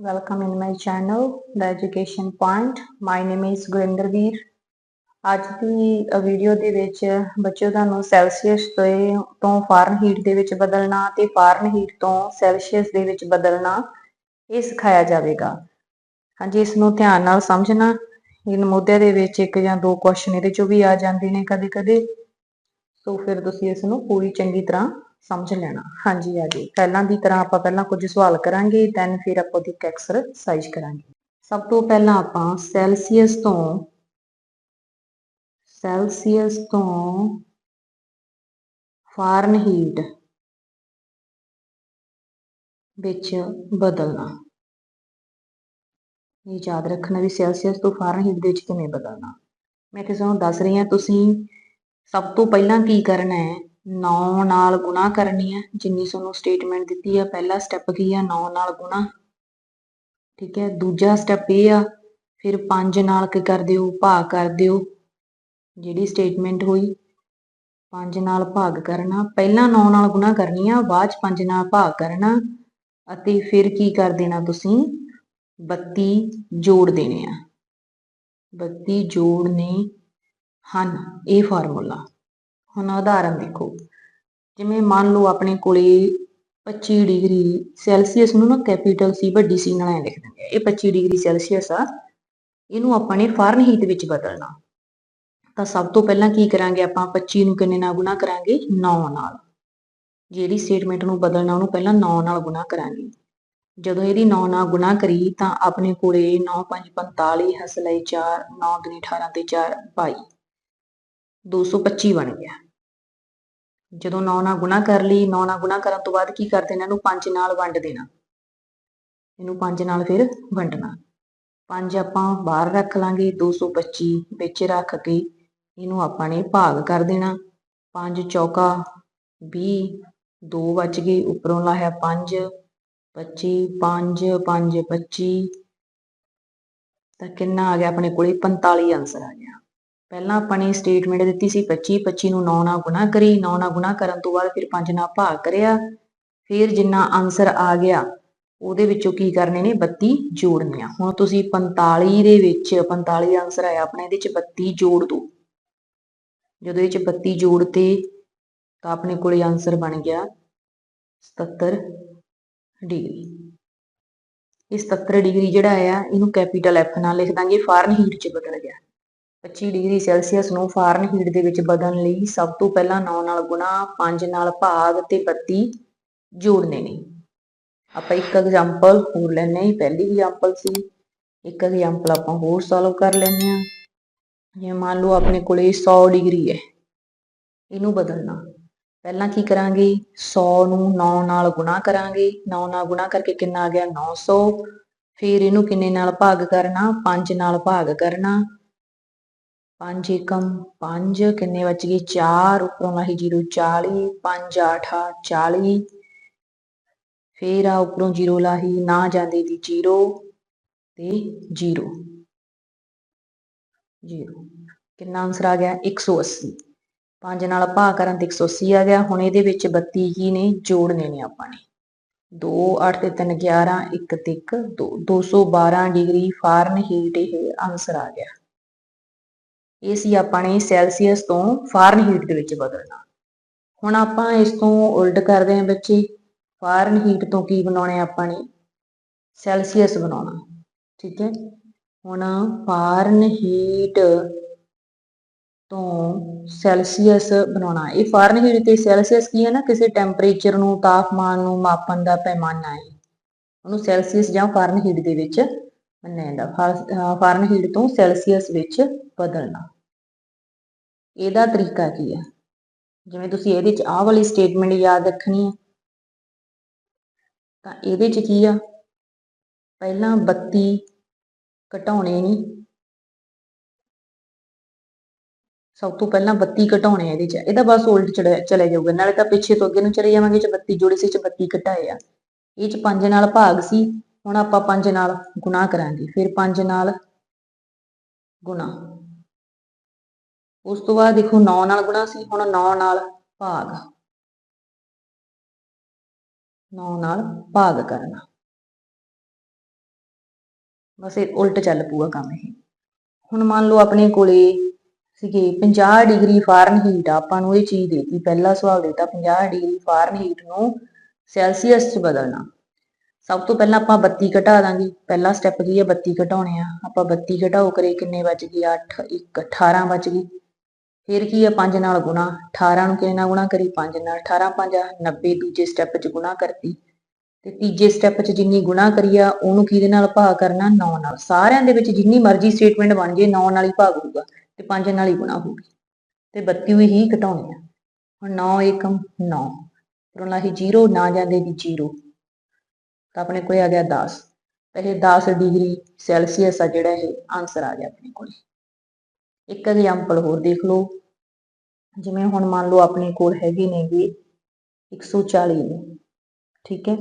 Welcome in my channel, The Education Point. My name is ਗੁਰਿੰਦਰਵੀਰ ਅੱਜ ਦੀ video ਦੇ ਵਿੱਚ ਬੱਚਿਓ ਤੁਹਾਨੂੰ ਸੈਲਸੀਅਸ ਤੋਂ ਤੋਂ ਫਾਰਨਹੀਟ ਦੇ ਵਿੱਚ ਬਦਲਣਾ ਤੇ ਫਾਰਨਹੀਟ ਤੋਂ ਸੈਲਸੀਅਸ ਦੇ ਵਿੱਚ ਬਦਲਣਾ ਇਹ ਸਿਖਾਇਆ ਜਾਵੇਗਾ। ਹਾਂਜੀ ਇਸ ਨੂੰ ਧਿਆਨ ਨਾਲ ਸਮਝਣਾ। ਇਹ ਨਮੂਦਿਆਂ ਦੇ ਵਿੱਚ ਇੱਕ ਜਾਂ ਦੋ ਕੁਐਸਚਨ ਇਹਦੇ ਚੋਂ ਵੀ ਆ ਜਾਂਦੇ ਨੇ ਕਦੇ-ਕਦੇ। ਸੋ ਫਿਰ ਤੁਸੀਂ ਇਸ ਨੂੰ ਪੂਰੀ ਚੰਗੀ ਤਰ੍ਹਾਂ ਸਮਝ ਲੈਣਾ। ਹਾਂਜੀ ਆ ਜੀ ਪਹਿਲਾਂ ਦੀ ਤਰ੍ਹਾਂ ਆਪਾਂ ਪਹਿਲਾਂ ਕੁਝ ਸਵਾਲ ਕਰਾਂਗੇ ਦੈਨ ਫਿਰ ਆਪਾਂ ਉਹਦੀ ਐਕਸਰਸਾਈਜ਼ ਕਰਾਂਗੇ। ਸਭ ਤੋਂ ਪਹਿਲਾਂ ਆਪਾਂ ਸੈਲਸੀਅਸ ਤੋਂ ਸੈਲਸੀਅਸ ਤੋਂ ਫਾਰਨਹੀਟ ਵਿੱਚ ਬਦਲਣਾ। ਇਹ ਯਾਦ ਰੱਖਣਾ ਵੀ ਸੈਲਸੀਅਸ ਤੋਂ ਫਾਰਨਹੀਟ ਦੇ ਵਿੱਚ ਕਿਵੇਂ ਬਦਲਣਾ। ਮੈਂ ਤੁਹਾਨੂੰ ਦੱਸ ਰਹੀ ਹਾਂ, ਤੁਸੀਂ ਸਭ ਤੋਂ ਪਹਿਲਾਂ ਕੀ ਕਰਨਾ ਹੈ 9 ਨਾਲ ਗੁਣਾ ਕਰਨੀ ਹੈ ਜਿੰਨੀ ਤੁਹਾਨੂੰ ਸਟੇਟਮੈਂਟ ਦਿੱਤੀ ਹੈ ਪਹਿਲਾ ਸਟੈਪ ਕੀ ਹੈ 9 ਨਾਲ ਗੁਣਾ। ਠੀਕ ਹੈ, ਦੂਜਾ ਸਟੈਪ ਇਹ ਆ, ਫਿਰ 5 ਨਾਲ ਕੀ ਕਰ ਦਿਓ ਭਾਗ ਕਰ ਦਿਓ ਜਿਹੜੀ ਸਟੇਟਮੈਂਟ ਹੋਈ 5 ਨਾਲ ਭਾਗ ਕਰਨਾ। ਪਹਿਲਾਂ 9 ਨਾਲ ਗੁਣਾ ਕਰਨੀ ਆ, ਬਾਅਦ ਚ 5 ਨਾਲ ਭਾਗ ਕਰਨਾ। ਅਤੇ ਫਿਰ ਕੀ ਕਰ ਦੇਣਾ ਤੁਸੀਂ? 32 ਜੋੜ ਦੇਣੇ ਆ। 32 ਜੋੜਨੇ ਹਨ, ਇਹ ਫਾਰਮੂਲਾ ਹੁਣ ਉਦਾਹਰਨ ਦੇਖੋ। ਜਿਵੇਂ ਮੰਨ ਲਓ ਆਪਣੇ ਕੋਲੇ 25 ਡਿਗਰੀ ਸੈਲਸੀਅਸ ਨੂੰ ਨਾ ਕੈਪੀਟਲ ਸੀ, ਵੱਡੀ ਸੀ, ਨਾਲ ਐ ਲਿਖ ਦਿੰਦੇ ਆ। ਇਹ 25 ਡਿਗਰੀ ਸੈਲਸੀਅਸ ਆ, ਇਹਨੂੰ ਆਪਾਂ ਨੇ ਫਾਰਨਹੀਟ ਵਿੱਚ ਬਦਲਣਾ। ਤਾਂ ਸਭ ਤੋਂ ਪਹਿਲਾਂ ਕੀ ਕਰਾਂਗੇ ਆਪਾਂ? 25 ਨੂੰ ਕਿੰਨੇ ਨਾਲ ਗੁਣਾ ਕਰਾਂਗੇ? 9 ਨਾਲ। ਜਿਹੜੀ ਸਟੇਟਮੈਂਟ ਨੂੰ ਬਦਲਣਾ, ਉਹਨੂੰ ਪਹਿਲਾਂ 9 ਨਾਲ ਗੁਣਾ ਕਰਾਂਗੇ। ਜਦੋਂ ਇਹਦੀ 9 ਨਾਲ ਗੁਣਾ ਕਰੀ, ਤਾਂ ਆਪਣੇ ਕੋਲੇ 9 5 45 ਹਸਲੇ 4 9 2 18 ਤੇ 4 22 225 ਬਣ ਗਿਆ। ਜਦੋਂ ਨੌ ਨਾਲ ਗੁਣਾ ਕਰ ਲਈ, ਨੌ ਨਾਲ ਗੁਣਾ ਕਰਨ ਤੋਂ ਬਾਅਦ ਕੀ ਕਰ ਦੇਣਾ ਇਹਨੂੰ 5 ਨਾਲ ਵੰਡ ਦੇਣਾ। ਇਹਨੂੰ 5 ਨਾਲ ਫਿਰ ਵੰਡਣਾ। 5 ਆਪਾਂ ਬਾਹਰ ਰੱਖ ਲਾਂਗੇ 225 ਵਿੱਚ ਰੱਖ ਕੇ ਇਹਨੂੰ ਆਪਾਂ ਨੇ ਭਾਗ ਕਰ ਦੇਣਾ। 5 ਚੌਕਾ 20 2 ਬਚ ਗਏ, ਉੱਪਰੋਂ ਲਾਇਆ 5 25 5 5 25 ਤਾਂ ਕਿੰਨਾ ਆ ਗਿਆ? ਆਪਣੇ ਕੋਲੇ 45 ਆਨਸਰ ਆ ਗਿਆ। ਪਹਿਲਾਂ ਆਪਾਂ ਨੇ ਸਟੇਟਮੈਂਟ ਦਿੱਤੀ ਸੀ 25 25 ਨੂੰ 9 ਨਾਲ ਗੁਣਾ ਕਰੀ 9 ਨਾਲ ਗੁਣਾ ਕਰਨ ਤੋਂ ਬਾਅਦ ਫਿਰ 5 ਨਾਲ ਭਾਗ ਕਰਿਆ। ਫਿਰ ਜਿੰਨਾ ਆਨਸਰ ਆ ਗਿਆ, ਉਹਦੇ ਵਿੱਚੋਂ ਕੀ ਕਰਨੇ ਨੇ? 32 ਜੋੜਨੇ ਆ। ਹੁਣ ਤੁਸੀਂ 45 ਦੇ ਵਿੱਚ 45 ਆਨਸਰ ਆਇਆ ਆਪਣਾ, ਇਹਦੇ 'ਚ 32 ਜੋੜ ਦੋ। ਜਦੋਂ ਇਹ ਚ 32 ਜੋੜਤੇ, ਤਾਂ ਆਪਣੇ ਕੋਲੇ ਆਨਸਰ ਬਣ ਗਿਆ 77 ਡਿਗਰੀ। ਇਹ 77 ਡਿਗਰੀ ਜਿਹੜਾ ਆਇਆ, ਇਹਨੂੰ ਕੈਪੀਟਲ ਐਫ ਨਾਲ ਲਿਖ ਦਾਂਗੇ ਫਾਰਨਹੀਟ ਚ ਬਦਲ ਗਿਆ। 25 ਡਿਗਰੀ ਸੈਲਸੀਅਸ ਨੂੰ ਫਾਰਨਹੀਟ ਦੇ ਵਿੱਚ ਬਦਲਣ ਲਈ ਸਭ ਤੋਂ ਪਹਿਲਾਂ 9 ਨਾਲ ਗੁਣਾ 5 ਨਾਲ ਭਾਗ ਤੇ 32 ਜੋੜਨੇ ਨੇ। ਆਪਾਂ ਇੱਕ ਐਗਜ਼ਾਮਪਲ ਹੋਰ ਲੈਣੇ ਹਾਂ ਪਹਿਲੀ ਐਗਜ਼ਾਮਪਲ ਸੀ। ਇੱਕ ਐਗਜ਼ਾਮਪਲ ਆਪਾਂ ਹੋਰ ਸੋਲਵ ਕਰ ਲੈਣੇ ਆ ਜਿਵੇਂ ਮੰਨ ਲਓ ਆਪਣੇ ਕੋਲੇ 100 ਡਿਗਰੀ ਹੈ, ਇਹਨੂੰ ਬਦਲਣਾ। ਪਹਿਲਾਂ ਕੀ ਕਰਾਂਗੇ? 100 ਨੂੰ 9 ਨਾਲ ਗੁਣਾ ਕਰਾਂਗੇ। 9 ਨਾਲ ਗੁਣਾ ਕਰਕੇ ਕਿੰਨਾ ਆ ਗਿਆ? 900 ਫਿਰ ਇਹਨੂੰ ਕਿੰਨੇ ਨਾਲ ਭਾਗ ਕਰਨਾ? 5 ਨਾਲ ਭਾਗ ਕਰਨਾ। 5 ਏਕਮ 5 ਕਿੰਨੇ ਬਚ ਗਏ? 4 ਉੱਪਰੋਂ ਲਾਹੀ 0 40 5 8 40 ਫੇਰ ਆ ਉੱਪਰੋਂ 0 ਲਾਹੀ, ਨਾ ਜਾਂਦੇ ਦੀ 0 ਤੇ 0 0 ਕਿੰਨਾ ਆਨਸਰ ਆ ਗਿਆ? 180 5 ਨਾਲ ਭਾਗ ਕਰਨ ਤੇ 180 ਆ ਗਿਆ। ਹੁਣ ਇਹਦੇ ਵਿੱਚ 32 ਕੀ ਨੇ, ਜੋੜਨੇ ਨੇ ਆਪਾਂ ਨੇ। 2 8 ਤੇ 3 11 1 ਤੇ 1 2 212 ਡਿਗਰੀ ਫਾਰਨਹੀਟ ਇਹ ਆਨਸਰ ਆ ਗਿਆ। ਇਹ ਸੀ ਆਪਾਂ ਨੇ ਸੈਲਸੀਅਸ ਤੋਂ ਫਾਰਨਹੀਟ ਦੇ ਵਿੱਚ ਬਦਲਣਾ ਹੁਣ ਆਪਾਂ ਇਸ ਤੋਂ ਉਲਟ ਕਰਦੇ ਹਾਂ ਬੱਚੇ। ਫਾਰਨਹੀਟ ਤੋਂ ਕੀ ਬਣਾਉਣਾ ਆਪਾਂ ਨੇ? ਸੈਲਸੀਅਸ ਬਣਾਉਣਾ। ਠੀਕ ਹੈ। ਹੁਣ ਫਾਰਨਹੀਟ ਤੋਂ ਸੈਲਸੀਅਸ ਬਣਾਉਣਾ। ਇਹ ਫਾਰਨਹੀਟ ਤੇ ਸੈਲਸੀਅਸ ਕੀ ਹੈ ਨਾ? ਕਿਸੇ ਟੈਂਪਰੇਚਰ ਨੂੰ, ਤਾਪਮਾਨ ਨੂੰ ਮਾਪਣ ਦਾ ਪੈਮਾਨਾ ਹੈ। ਉਹਨੂੰ ਸੈਲਸੀਅਸ ਜਾਂ ਫਾਰਨਹੀਟ ਦੇ ਵਿੱਚ ਮੰਨਿਆ ਜਾਂਦਾ। ਫਾਰਨਹੀਟ ਤੋਂ ਸੈਲਸੀਅਸ ਵਿੱਚ ਬਦਲਣਾ। ਇਹਦਾ ਤਰੀਕਾ ਕੀ ਹੈ? ਜਿਵੇਂ ਤੁਸੀਂ ਇਹਦੇ ਚ ਆਹ ਵਾਲੀ ਸਟੇਟਮੈਂਟ ਯਾਦ ਰੱਖਣੀ ਹੈ, ਤਾਂ ਇਹਦੇ ਚ ਕੀ ਆ? ਪਹਿਲਾਂ 32 ਘਟਾਉਣੇ ਨਹੀਂ। ਸਭ ਤੋਂ ਪਹਿਲਾਂ 32 ਘਟਾਉਣੇ ਆ ਇਹਦੇ ਚ। ਇਹਦਾ ਬਸ ਉਲਟ ਚਲੇ ਜਾਊਗਾ। ਨਾਲੇ ਤਾਂ ਪਿੱਛੇ ਤੋਂ ਅੱਗੇ ਨੂੰ ਚਲੇ ਜਾਵਾਂਗੇ ਚ 32 ਜੋੜੇ ਸੀ ਚ 32 ਘਟਾਏ ਆ। ਇਹ ਚ 5 ਨਾਲ ਭਾਗ ਸੀ। ਹੁਣ ਆਪਾਂ 5 ਨਾਲ ਗੁਣਾ ਕਰਾਂਗੇ, ਫਿਰ 5 ਨਾਲ ਗੁਣਾ ਉਸ ਤੋਂ ਬਾਅਦ ਦੇਖੋ 9 ਨਾਲ ਗੁਣਾ ਸੀ, ਹੁਣ 9 ਨਾਲ ਭਾਗ। 9 ਨਾਲ ਭਾਗ ਕਰਨਾ। ਬਸ ਇਹ ਉਲਟ ਚੱਲ ਪੂਗਾ ਕੰਮ ਇਹ। ਹੁਣ ਮੰਨ ਲਓ ਆਪਣੇ ਕੋਲੇ ਸੀਗੇ 50 ਡਿਗਰੀ ਫਾਰਨਹੀਟ, ਆਪਾਂ ਨੂੰ ਇਹ ਚੀਜ਼ ਦੇਤੀ। ਪਹਿਲਾ ਸਵਾਲ ਦੇਤਾ 50 ਡਿਗਰੀ ਫਾਰਨਹੀਟ ਨੂੰ ਸੈਲਸੀਅਸ 'ਚ ਬਦਲਣਾ। ਸਭ ਤੋਂ ਪਹਿਲਾਂ ਆਪਾਂ 32 ਘਟਾ ਦਾਂਗੇ। ਪਹਿਲਾ ਸਟੈਪ ਕੀ ਹੈ? 32 ਘਟਾਉਣੇ ਆ। ਆਪਾਂ 32 ਘਟਾਓ ਕਰੇ ਕਿੰਨੇ ਬਚ ਗਏ 8 1 18 ਬਚ ਗਈ। ਫਿਰ ਕੀ ਹੈ? 5 ਨਾਲ ਗੁਣਾ। 18 ਨੂੰ ਕਿੰਨੇ ਨਾਲ ਗੁਣਾ ਕਰੀ? 5 ਨਾਲ 18 5 90 ਦੂਜੇ ਸਟੈਪ 'ਚ ਗੁਣਾ ਕਰਤੀ। ਤੇ ਤੀਜੇ ਸਟੈਪ 'ਚ ਜਿੰਨੀ ਗੁਣਾ ਕਰੀ ਆ, ਉਹਨੂੰ ਕਿਹਦੇ ਨਾਲ ਭਾਗ ਕਰਨਾ? 9 ਨਾਲ। ਸਾਰਿਆਂ ਦੇ ਵਿੱਚ ਜਿੰਨੀ ਮਰਜ਼ੀ ਸਟੇਟਮੈਂਟ ਬਣ ਜੇ 9 ਨਾਲ ਹੀ ਭਾਗ ਹੋਊਗਾ ਤੇ 5 ਨਾਲ ਹੀ ਗੁਣਾ ਹੋਊਗੀ। ਤੇ 32 ਹੀ ਘਟਾਉਣੀ ਆ। ਹੁਣ 9 ਏਕਮ 9 ਪਰ ਲਾਹੀ 0 ਨਾ ਜਾਂਦੇ ਦੀ 0 ਤਾਂ ਆਪਣੇ ਕੋਲ ਆ ਗਿਆ 10 ਪਹਿਲੇ 10 ਡਿਗਰੀ ਸੈਲਸੀਅਸ ਆ ਜਿਹੜਾ ਇਹ ਆਨਸਰ ਆ ਗਿਆ ਆਪਣੇ ਕੋਲ। ਇੱਕ ਐਗਜ਼ਾਮਪਲ ਹੋਰ ਦੇਖ ਲਓ। ਜਿਵੇਂ ਹੁਣ ਮੰਨ ਲਓ ਆਪਣੇ ਕੋਲ ਹੈਗੇ ਨੇਗੇ 140 ਨੇ। ਠੀਕ ਹੈ?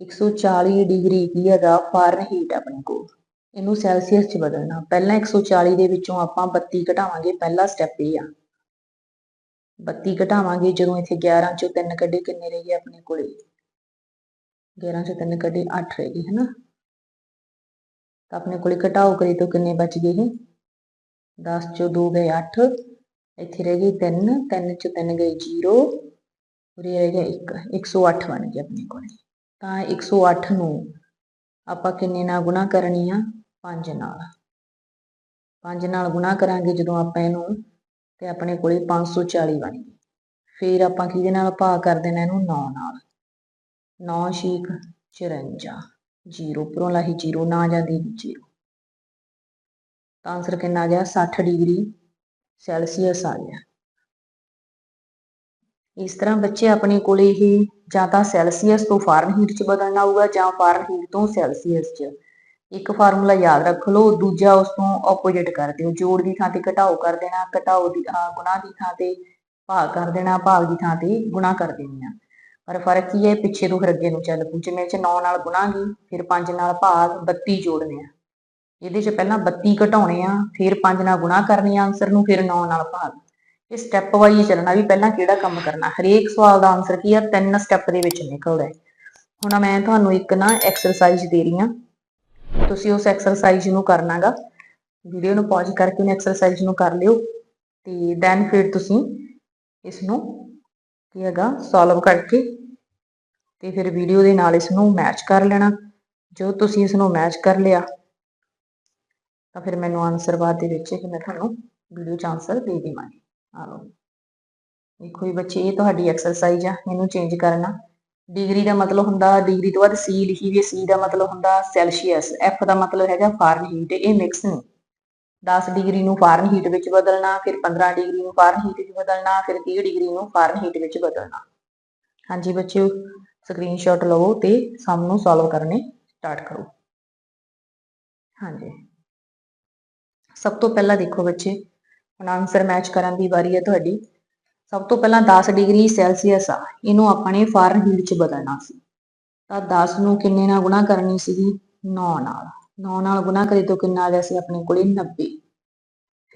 140 ਡਿਗਰੀ ਕੀ ਹੈਗਾ ਫਾਰਨਹੀਟ ਆਪਣੇ ਕੋਲ। ਇਹਨੂੰ ਸੈਲਸੀਅਸ ਚ ਬਦਲਣਾ। ਪਹਿਲਾਂ 140 ਦੇ ਵਿੱਚੋਂ ਆਪਾਂ 32 ਘਟਾਵਾਂਗੇ। ਪਹਿਲਾ ਸਟੈਪ ਇਹ ਆ। 32 ਘਟਾਵਾਂਗੇ ਜਦੋਂ ਇੱਥੇ 11 ਚੋਂ 3 ਕੱਢੇ ਕਿੰਨੇ ਰਹਿ ਗਏ ਆਪਣੇ ਕੋਲੇ? 11 ਚੋਂ 3 ਕੱਢੇ 8 ਰਹਿ ਗਏ, ਹਨਾ। ਤਾਂ ਆਪਣੇ ਕੋਲੇ ਘਟਾਓ ਕਰੀ ਤੋਂ ਕਿੰਨੇ ਬਚ ਗਏ ਇਹ? 10 ਚੋਂ 2 ਗਏ 8 ਇੱਥੇ ਰਹਿ ਗਈ 3 3 ਚੋਂ 3 ਗਏ 0 ਉਰੇ ਰਹਿ ਗਿਆ 1 108 ਬਣ ਗਿਆ ਆਪਣੇ ਕੋਲ। ਤਾਂ 108 ਨੂੰ ਆਪਾਂ ਕਿੰਨੇ ਨਾਲ ਗੁਣਾ ਕਰਨੀ ਆ? 5 ਨਾਲ। 5 ਨਾਲ ਗੁਣਾ ਕਰਾਂਗੇ ਜਦੋਂ ਆਪਾਂ ਇਹਨੂੰ ਤੇ ਆਪਣੇ ਕੋਲੇ 540 ਬਣ ਗਈ ਫਿਰ ਆਪਾਂ ਕਿਹਦੇ ਨਾਲ ਭਾਗ ਕਰ ਦੇਣਾ ਇਹਨੂੰ? 9 ਨਾਲ। 9 ਛੀਕ 54 0 ਉੱਪਰੋਂ ਲਾਹੀ ਜੀਰੋ, ਨਾ ਜਾਂਦੀ 0 ਤਾਂ ਆਨਸਰ ਕਿੰਨਾ ਆ ਗਿਆ? 60 ਡਿਗਰੀ ਸੈਲਸੀਅਸ ਆ ਗਿਆ। ਇਸ ਤਰ੍ਹਾਂ ਬੱਚੇ ਆਪਣੇ ਕੋਲੇ ਇਹ ਜਾਂ ਤਾਂ ਸੈਲਸੀਅਸ ਤੋਂ ਫਾਰਨਹੀਟ ਚ ਬਦਲਣਾ ਹੋਊਗਾ ਜਾਂ ਫਾਰਨਹੀਟ ਤੋਂ ਸੈਲਸੀਅਸ ਚ। ਇੱਕ ਫਾਰਮੂਲਾ ਯਾਦ ਰੱਖ ਲਓ ਦੂਜਾ ਉਸ ਤੋਂ ਆਪੋਜ਼ਿਟ ਕਰ ਦਿਓ। ਜੋੜ ਦੀ ਥਾਂ ਤੇ ਘਟਾਓ ਕਰ ਦੇਣਾ, ਘਟਾਓ ਦੀ, ਅਹ ਗੁਣਾ ਦੀ ਥਾਂ ਤੇ ਭਾਗ ਕਰ ਦੇਣਾ, ਭਾਗ ਦੀ ਥਾਂ ਤੇ ਗੁਣਾ ਕਰ ਦੇਣੀ ਆ। ਪਰ ਫ਼ਰਕ ਕੀ ਹੈ? ਪਿੱਛੇ ਤੋਂ ਫਿਰ ਅੱਗੇ ਨੂੰ ਚੱਲ ਪੂ ਜਿਵੇਂ ਚ 9 ਨਾਲ ਗੁਣਾਂਗੀ, ਫਿਰ 5 ਨਾਲ ਭਾਗ 32 ਜੋੜਨੇ ਆ। ਇਹਦੇ ਚ ਪਹਿਲਾਂ 32 ਘਟਾਉਣੇ ਆ, ਫਿਰ 5 ਨਾਲ ਗੁਣਾ ਕਰਨੀ ਆ ਆਨਸਰ ਨੂੰ, ਫਿਰ 9 ਨਾਲ ਭਾਗ। ਇਹ ਸਟੈਪ ਵਾਈਜ਼ ਚੱਲਣਾ ਵੀ ਪਹਿਲਾਂ ਕਿਹੜਾ ਕੰਮ ਕਰਨਾ? ਹਰੇਕ ਸਵਾਲ ਦਾ ਆਨਸਰ ਕੀ ਆ? ਤਿੰਨ ਸਟੈਪ ਦੇ ਵਿੱਚ ਨਿਕਲਦਾ ਹੈ। ਹੁਣ ਮੈਂ ਤੁਹਾਨੂੰ ਇੱਕ ਨਾ ਐਕਸਰਸਾਈਜ਼ ਦੇ ਰਹੀ ਹਾਂ ਤੁਸੀਂ ਉਸ ਐਕਸਰਸਾਈਜ਼ ਨੂੰ ਕਰਨਾਗਾ ਵੀਡੀਓ ਨੂੰ ਪੌਜ਼ ਕਰਕੇ ਉਹ ਐਕਸਰਸਾਈਜ਼ ਨੂੰ ਕਰ ਲਿਓ। ਤੇ ਦੈਨ ਫਿਰ ਤੁਸੀਂ ਇਸ ਨੂੰ ਕੀ ਹੈਗਾ? ਸੋਲਵ ਕਰਕੇ ਤੇ ਫਿਰ ਵੀਡੀਓ ਦੇ ਨਾਲ ਇਸ ਨੂੰ ਮੈਚ ਕਰ ਲੈਣਾ। ਜੋ ਤੁਸੀਂ ਇਸ ਨੂੰ ਮੈਚ ਕਰ ਲਿਆ, ਤਾਂ ਫਿਰ ਮੈਨੂੰ ਆਨਸਰ ਬਾਅਦ ਦੇ ਵਿੱਚ ਕਿ ਮੈਂ ਤੁਹਾਨੂੰ ਵੀਡੀਓ 'ਚ ਆਨਸਰ ਦੇ ਦੇਵਾਂਗੀ। ਆ ਲਓ ਦੇਖੋ ਜੀ ਬੱਚੇ, ਇਹ ਤੁਹਾਡੀ ਐਕਸਰਸਾਈਜ਼ ਆ, ਇਹਨੂੰ ਚੇਂਜ ਕਰਨਾ। ਡਿਗਰੀ ਦਾ ਮਤਲਬ ਹੁੰਦਾ ਡਿਗਰੀ ਤੋਂ ਬਾਅਦ ਸੀ ਲਿਖੀ ਵੀ ਸੀ ਦਾ ਮਤਲਬ ਹੁੰਦਾ ਸੈਲਸੀਅਸ ਐਫ ਦਾ ਮਤਲਬ ਹੈਗਾ ਫਾਰਨਹੀਟ ਇਹ ਮਿਕਸ ਨਹੀਂ 10 ਡਿਗਰੀ ਨੂੰ ਫਾਰਨਹੀਟ ਵਿੱਚ ਬਦਲਣਾ, ਫਿਰ 15 ਡਿਗਰੀ ਨੂੰ ਫਾਰਨਹੀਟ ਵਿੱਚ ਬਦਲਣਾ, ਫਿਰ 30 ਡਿਗਰੀ ਨੂੰ ਫਾਰਨਹੀਟ ਵਿੱਚ ਬਦਲਣਾ। ਹਾਂਜੀ ਬੱਚਿਓ ਸਕਰੀਨਸ਼ਾਟ ਲਵੋ ਤੇ ਸਮ ਨੂੰ ਸੋਲਵ ਕਰਨੇ ਸਟਾਰਟ ਕਰੋ। ਹਾਂਜੀ। ਸਭ ਤੋਂ ਪਹਿਲਾਂ ਦੇਖੋ ਬੱਚੇ, ਹੁਣ ਆਨਸਰ ਮੈਚ ਕਰਨ ਦੀ ਵਾਰੀ ਹੈ ਤੁਹਾਡੀ। ਸਭ ਤੋਂ ਪਹਿਲਾਂ 10 ਡਿਗਰੀ ਸੈਲਸੀਅਸ ਆ, ਇਹਨੂੰ ਆਪਣੇ ਨੇ ਫਾਰਨਹੀਟ ਚ ਬਦਲਣਾ ਸੀ। ਤਾਂ 10 ਨੂੰ ਕਿੰਨੇ ਨਾਲ ਗੁਣਾ ਕਰਨੀ ਸੀਗੀ? 9 ਨਾਲ। 9 ਨਾਲ ਗੁਣਾ ਕਰੇ ਤੋਂ ਕਿੰਨਾ ਆ ਗਿਆ ਸੀ ਆਪਣੇ ਕੋਲੇ 90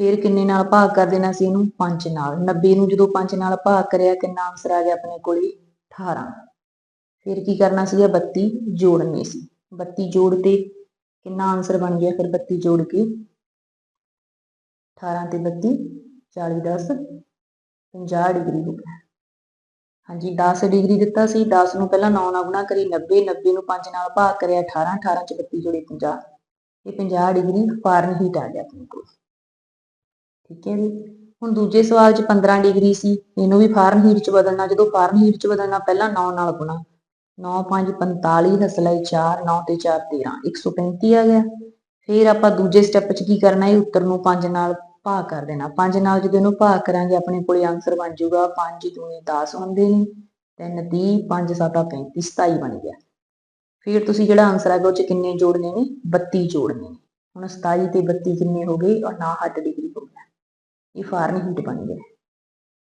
ਫਿਰ ਕਿੰਨੇ ਨਾਲ ਭਾਗ ਕਰ ਦੇਣਾ ਸੀ ਇਹਨੂੰ? 5 ਨਾਲ। 90 ਨੂੰ ਜਦੋਂ 5 ਨਾਲ ਭਾਗ ਕਰਿਆ, ਕਿੰਨਾ ਆਨਸਰ ਆ ਗਿਆ ਆਪਣੇ ਕੋਲੇ? 18 ਫਿਰ ਕੀ ਕਰਨਾ ਸੀਗਾ 32 ਜੋੜਨੀ ਸੀ। 32 ਜੋੜ ਤੇ ਕਿੰਨਾ ਆਨਸਰ ਬਣ ਗਿਆ ਫਿਰ 32 ਜੋੜ ਕੇ? 18 ਤੇ 32 40 10 50 ਡਿਗਰੀ ਹੋ ਗਿਆ। ਹਾਂਜੀ 10 ਡਿਗਰੀ ਦਿੱਤਾ ਸੀ 10 ਨੂੰ ਪਹਿਲਾਂ 9 ਨਾਲ ਗੁਣਾ ਕਰੀ 90 90 ਨੂੰ 5 ਨਾਲ ਭਾਗ ਕਰਿਆ 18 18 ਚ 32 ਜੋੜੇ 50 ਇਹ 50 ਡਿਗਰੀ ਫਾਰਨ ਹੀਟ ਆ ਗਿਆ ਆਪਣੇ ਕੋਲ। ਠੀਕ ਹੈ ਜੀ। ਹੁਣ ਦੂਜੇ ਸਵਾਲ 'ਚ 15 ਡਿਗਰੀ ਸੀ, ਇਹਨੂੰ ਵੀ ਫਾਰਨ ਹੀਟ 'ਚ ਬਦਲਣਾ, ਜਦੋਂ ਫਾਰਨ ਹੀਟ 'ਚ ਬਦਲਣਾ, ਪਹਿਲਾਂ 9 ਨਾਲ ਗੁਣਾ। 9 5 45 ਹਸਲਾਈ 4 9 ਤੇ 4 13 135 ਆ ਗਿਆ। ਫਿਰ ਆਪਾਂ ਦੂਜੇ ਸਟੈਪ 'ਚ ਕੀ ਕਰਨਾ ਹੈ ਉੱਤਰ ਨੂੰ 5 ਨਾਲ ਭਾਗ ਕਰ ਦੇਣਾ। 5 ਨਾਲ ਜਦੋਂ ਇਹਨੂੰ ਭਾਗ ਕਰਾਂਗੇ, ਆਪਣੇ ਕੋਲੇ ਆਨਸਰ ਬਣ ਜਾਊਗਾ 5 ਦੂਣੀ 10 ਹੁੰਦੇ ਨੇ 3 30 5 7 35 27 ਬਣ ਗਿਆ। ਫਿਰ ਤੁਸੀਂ ਜਿਹੜਾ ਆਨਸਰ ਆਗਾ ਉਹ 'ਚ ਕਿੰਨੇ ਜੋੜਨੇ ਨੇ? 32 ਜੋੜਨੇ ਨੇ। ਹੁਣ 27 ਤੇ 32 ਕਿੰਨੇ ਹੋ ਗਏ? ਔਰ 59 ਡਿਗਰੀ ਹੋ ਗਿਆ। ਇਹ ਫਾਰਨਹੀਟ ਬਣ ਗਿਆ।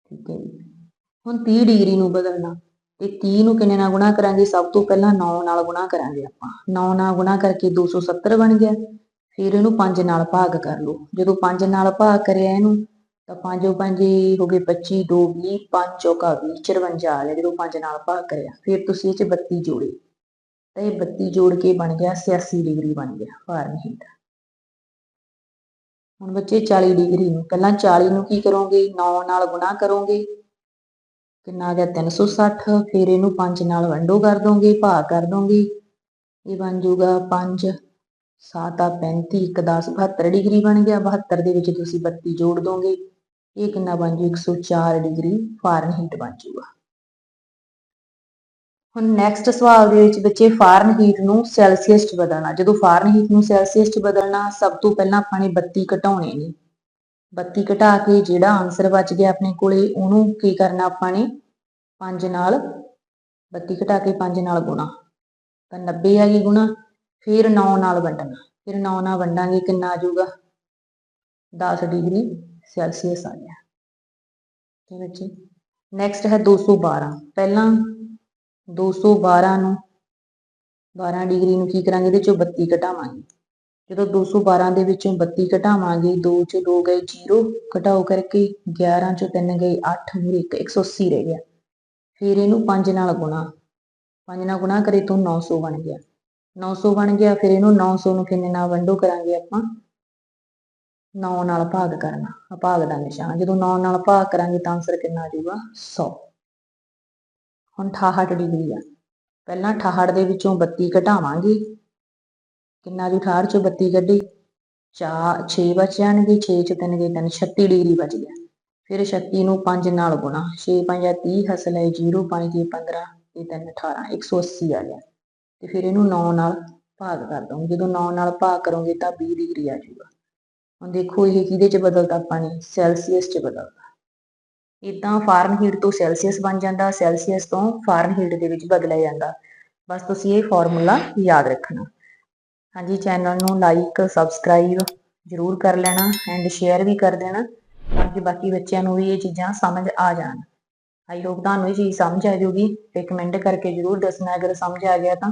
ਠੀਕ ਹੈ ਜੀ। ਹੁਣ 30 ਡਿਗਰੀ ਨੂੰ ਬਦਲਣਾ। ਤੇ 30 ਨੂੰ ਕਿੰਨੇ ਨਾਲ ਗੁਣਾ ਕਰਾਂਗੇ? ਸਭ ਤੋਂ ਪਹਿਲਾਂ 9 ਨਾਲ ਗੁਣਾ ਕਰਾਂਗੇ ਆਪਾਂ। 9 ਨਾਲ ਗੁਣਾ ਕਰਕੇ 270 ਬਣ ਗਿਆ। ਫਿਰ ਇਹਨੂੰ 5 ਨਾਲ ਭਾਗ ਕਰ ਲਓ। ਜਦੋਂ 5 ਨਾਲ ਭਾਗ ਕਰਿਆ ਇਹਨੂੰ, ਤਾਂ 5 5 ਹੋ ਗਏ 25 2 20 5 ਚੌਕਾ 20 54 ਆ ਗਿਆ ਜਦੋਂ 5 ਨਾਲ ਭਾਗ ਕਰਿਆ, ਫਿਰ ਤੁਸੀਂ ਇਹ ਚ 32 ਜੋੜੇ। ਤਾਂ ਇਹ 32 ਜੋੜ ਕੇ ਬਣ ਗਿਆ 86 ਡਿਗਰੀ ਬਣ ਗਿਆ ਫਾਰਨਹੀਟ ਹੁਣ ਬੱਚੇ 40 ਡਿਗਰੀ ਨੂੰ, ਪਹਿਲਾਂ 40 ਨੂੰ ਕੀ ਕਰੋਗੇ? 9 ਨਾਲ ਗੁਣਾ ਕਰੋਗੇ। ਕਿੰਨਾ ਆ ਗਿਆ? 360 ਫਿਰ ਇਹਨੂੰ 5 ਨਾਲ ਵੰਡੋ ਕਰ ਦੋਗੇ, ਭਾਗ ਕਰ ਦੋਗੇ। ਇਹ ਬਣ ਜਾਊਗਾ 5 7 ਆ 35 1 10 72 ਡਿਗਰੀ ਬਣ ਗਿਆ। 72 ਦੇ ਵਿੱਚ ਤੁਸੀਂ 32 ਜੋੜ ਦੋਗੇ। ਇਹ ਕਿੰਨਾ ਬਣ ਜੂ? 104 ਡਿਗਰੀ ਫਾਰਨਹੀਟ ਬਣ ਜੂਗਾ। ਹੁਣ ਨੈਕਸਟ ਸਵਾਲ ਦੇ ਵਿੱਚ ਬੱਚੇ, ਫਾਰਨਹੀਟ ਨੂੰ ਸੈਲਸੀਅਸ 'ਚ ਬਦਲਣਾ। ਜਦੋਂ ਫਾਰਨਹੀਟ ਨੂੰ ਸੈਲਸੀਅਸ 'ਚ ਬਦਲਣਾ, ਸਭ ਤੋਂ ਪਹਿਲਾਂ ਆਪਾਂ ਨੇ 32 ਘਟਾਉਣੇ ਨੇ। 32 ਘਟਾ ਕੇ ਜਿਹੜਾ ਆਨਸਰ ਬਚ ਗਿਆ ਆਪਣੇ ਕੋਲੇ, ਉਹਨੂੰ ਕੀ ਕਰਨਾ ਆਪਾਂ ਨੇ? 5 ਨਾਲ 32 ਘਟਾ ਕੇ 5 ਨਾਲ ਗੁਣਾ। ਤਾਂ 90 ਆ ਗਈ ਗੁਣਾ। ਫਿਰ 9 ਨਾਲ ਵੰਡਣਾ, ਫਿਰ 9 ਨਾਲ ਵੰਡਾਂਗੇ ਕਿੰਨਾ ਆ ਜਾਊਗਾ? 10 ਡਿਗਰੀ ਸੈਲਸੀਅਸ ਆ ਗਿਆ। ਠੀਕ ਹੈ ਬੱਚੇ ਨੈਕਸਟ ਹੈ 212 ਪਹਿਲਾਂ 212 ਨੂੰ 12 ਡਿਗਰੀ ਨੂੰ ਕੀ ਕਰਾਂਗੇ? ਇਹਦੇ ਚੋਂ 32 ਘਟਾਵਾਂਗੇ। ਜਦੋਂ 212 ਦੇ ਵਿੱਚੋਂ 32 ਘਟਾਵਾਂਗੇ 2 ਚੋਂ 2 ਗਏ 0 ਘਟਾਓ ਕਰਕੇ 11 ਚੋਂ 3 ਗਏ 8 ਮੂਰੇ 1 180 ਰਹਿ ਗਿਆ। ਫਿਰ ਇਹਨੂੰ 5 ਨਾਲ ਗੁਣਾ। 5 ਨਾਲ ਗੁਣਾ ਕਰੇ ਤੋਂ 900 ਬਣ ਗਿਆ। 900 ਬਣ ਗਿਆ, ਫਿਰ ਇਹਨੂੰ 900 ਨੂੰ ਕਿੰਨੇ ਨਾਲ ਵੰਡੋ ਕਰਾਂਗੇ ਆਪਾਂ? 9 ਨਾਲ ਭਾਗ ਕਰਨਾ ਆ ਭਾਗ ਦਾ ਨਿਸ਼ਾਨ, ਜਦੋਂ 9 ਨਾਲ ਭਾਗ ਕਰਾਂਗੇ ਤਾਂ ਆਨਸਰ ਕਿੰਨਾ ਆ ਜਾਊਗਾ? 100 ਹੁਣ 68 ਡਿਗਰੀ ਆ। ਪਹਿਲਾਂ 68 ਦੇ ਵਿੱਚੋਂ 32 ਘਟਾਵਾਂਗੇ। ਕਿੰਨਾ ਜੂ 68 ਚੋਂ 32 ਕੱਢੀ? 4 6 ਬਚ ਜਾਣਗੇ 6 ਚ 3 ਗਏ 3 36 ਡਿਗਰੀ ਬਚ ਗਿਆ। ਫਿਰ 36 ਨੂੰ 5 ਨਾਲ ਗੁਣਾ 6 5 30 ਹਸਲ ਹੈ 0 5 ਕੇ 15 ਤੇ 3 18 180 ਆ ਗਿਆ। ਤੇ ਫਿਰ ਇਹਨੂੰ 9 ਨਾਲ ਭਾਗ ਕਰ ਦੋਗੇ ਜਦੋਂ 9 ਨਾਲ ਭਾਗ ਕਰੋਗੇ ਤਾਂ 20 ਡਿਗਰੀ ਆ ਜਾਊਗਾ। ਹੁਣ ਦੇਖੋ ਇਹ ਕਿਹਦੇ ਚ ਬਦਲਦਾ ਪਾਣੀ ਸੈਲਸੀਅਸ ਚ ਬਦਲਦਾ ਇਦਾਂ ਫਾਰਨਹੀਟ ਤੋਂ ਸੈਲਸੀਅਸ ਬਣ ਜਾਂਦਾ, ਸੈਲਸੀਅਸ ਤੋਂ ਫਾਰਨਹੀਟ ਦੇ ਵਿੱਚ ਬਦਲਿਆ ਜਾਂਦਾ। ਬਸ ਤੁਸੀਂ ਇਹ ਫਾਰਮੂਲਾ ਯਾਦ ਰੱਖਣਾ। ਹਾਂਜੀ, ਚੈਨਲ ਨੂੰ ਲਾਈਕ ਸਬਸਕ੍ਰਾਈਬ ਜਰੂਰ ਕਰ ਲੈਣਾ ਐਂਡ ਸ਼ੇਅਰ ਵੀ ਕਰ ਦੇਣਾ ਤਾਂ ਕਿ ਬਾਕੀ ਬੱਚਿਆਂ ਨੂੰ ਵੀ ਇਹ ਚੀਜ਼ਾਂ ਸਮਝ ਆ ਜਾਣ। ਆਈ ਹੋਪ ਤੁਹਾਨੂੰ ਇਹ ਚੀਜ਼ ਸਮਝ ਆ ਜਾਊਗੀ। ਤੇ ਕਮੈਂਟ ਕਰਕੇ ਜਰੂਰ ਦੱਸਣਾ। ਅਗਰ ਸਮਝ ਆ ਗਿਆ ਤਾਂ